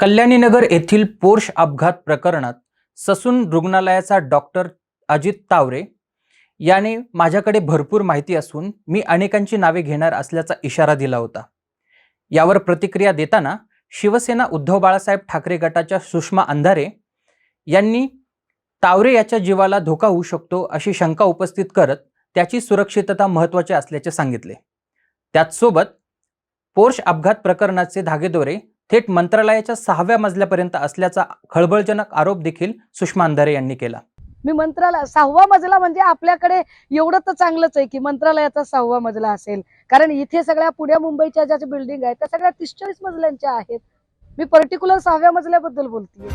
कल्याणीनगर येथील पोर्श अपघात प्रकरणात ससून रुग्णालयाचा डॉक्टर अजित तावरे याने माझ्याकडे भरपूर माहिती असून मी अनेकांची नावे घेणार असल्याचा इशारा दिला होता. यावर प्रतिक्रिया देताना शिवसेना उद्धव बाळासाहेब ठाकरे गटाच्या सुषमा अंधारे यांनी तावरे याच्या जीवाला धोका होऊ शकतो अशी शंका उपस्थित करत त्याची सुरक्षितता महत्त्वाची असल्याचे सांगितले. त्याचसोबत पोर्श अपघात प्रकरणाचे धागेदोरे थेट मंत्रालयाच्या सहाव्या मजल्यापर्यंत असल्याचा खळबळजनक आरोप देखील सुषमा अंधारे यांनी केला. मी मंत्रालय सहावा मजला म्हणजे आपल्याकडे एवढं तर चांगलंच आहे की मंत्रालयाचा सहावा मजला असेल. कारण इथे सगळ्या पुण्या मुंबईच्या ज्या बिल्डिंग आहेत त्या सगळ्या तीस चाळीस मजल्यांच्या आहेत. मी पर्टिक्युलर सहाव्या मजल्याबद्दल बोलते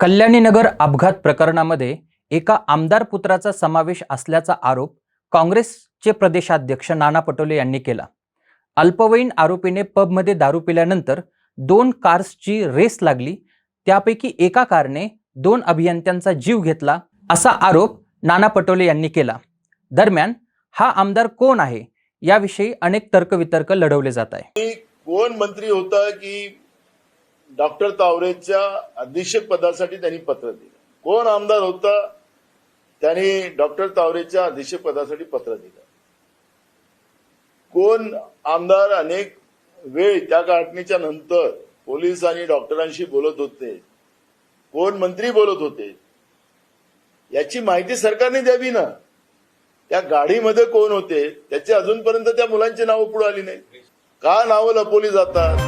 कल्याणीनगर अपघात प्रकरणामध्ये एका आमदार पुत्राचा समावेश असल्याचा आरोप काँग्रेसचे प्रदेशाध्यक्ष नाना पटोले यांनी केला. अल्पवयीन आरोपीने पबमध्ये दारू पिल्यानंतर दोन कार्सची रेस लागली. त्यापैकी एका कारने दोन अभियंत्यांचा जीव घेतला असा आरोप नाना पटोले यांनी केला. दरम्यान हा आमदार कोण आहे? याविषयी अनेक तर्कवितर्क लढवले जात आहे. कोण मंत्री होता की डॉक्टर तावरेच्या अधीक्षक पदासाठी त्यांनी पत्र दिलं? कोण आमदार होता? त्यांनी डॉक्टर तावरेच्या अधीक्षक पदासाठी पत्र दिलं. कोण आमदार अनेक वेळ त्या घटनेच्या नंतर पोलीस आणि डॉक्टरांशी बोलत होते? कोण मंत्री बोलत होते? याची माहिती सरकारने द्यावी ना. त्या गाडीमध्ये कोण होते? त्याचे अजूनपर्यंत त्या मुलांची नावं पुढे आली नाही का नावं लपवली जातात?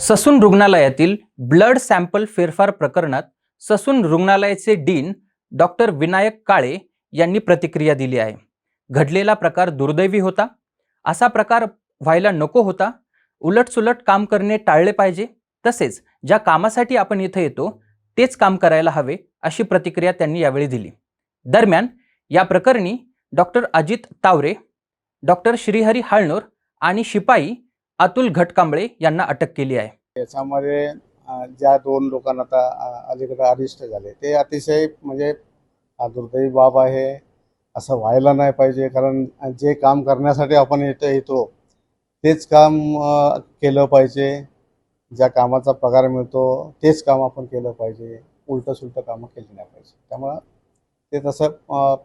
ससून रुग्णालयातील ब्लड सॅम्पल फेरफार प्रकरणात ससून रुग्णालयाचे डीन डॉक्टर विनायक काळे यांनी प्रतिक्रिया दिली आहे. घडलेला प्रकार दुर्दैवी होता. असा प्रकार व्हायला नको होता. उलटसुलट काम करणे टाळले पाहिजे. तसेच ज्या कामासाठी आपण इथं येतो तेच काम करायला हवे अशी प्रतिक्रिया त्यांनी यावेळी दिली. दरम्यान या प्रकरणी डॉक्टर अजित तावरे डॉक्टर श्रीहरी हाळनोर आणि शिपाई अतुल घटकांबळे यांना अटक केली आहे. याच्यामध्ये ज्या दोन लोकांना आता अलीकडे अरिष्ट झाले ते अतिशय म्हणजे दुर्दैवी बाब आहे. असं व्हायला नाही पाहिजे कारण जे काम करण्यासाठी आपण इथं येतो तेच काम केलं पाहिजे. ज्या कामाचा पगार मिळतो तेच काम आपण केलं पाहिजे. उलटं सुलटं कामं केली नाही पाहिजे. त्यामुळं ते तसं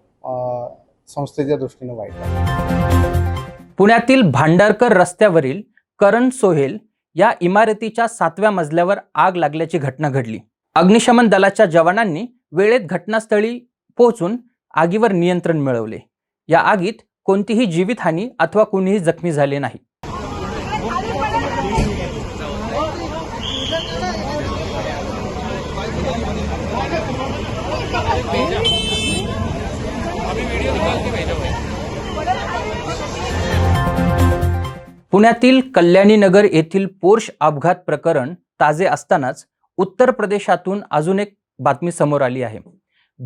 संस्थेच्या दृष्टीने वाईट आहे. पुण्यातील भांडारकर रस्त्यावरील करण सोहेल या इमारतीच्या सातव्या मजल्यावर आग लागल्याची घटना घडली. अग्निशमन दलाच्या जवानांनी वेळेत घटनास्थळी पोहोचून आगीवर नियंत्रण मिळवले. या आगीत कोणतीही जीवितहानी अथवा कोणीही जखमी झाले नाही. पुण्यातील कल्याणीनगर येथील पोर्श अपघात प्रकरण ताजे असतानाच उत्तर प्रदेशातून अजून एक बातमी समोर आली आहे.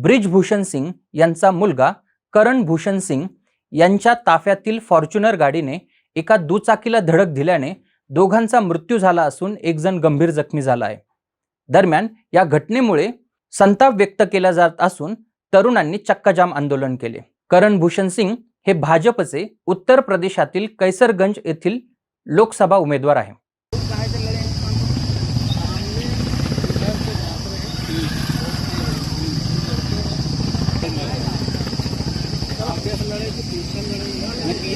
ब्रिजभूषण सिंग यांचा मुलगा करण भूषण सिंग यांच्या ताफ्यातील फॉर्च्युनर गाडीने एका दुचाकीला धडक दिल्याने दोघांचा मृत्यू झाला असून एक जण गंभीर जखमी झाला आहे. दरम्यान या घटनेमुळे संताप व्यक्त केला जात असून तरुणांनी चक्काजाम आंदोलन केले. करण भूषण सिंग हे भाजपचे उत्तर प्रदेशातील कैसरगंज येथील लोकसभा उमेदवार आहे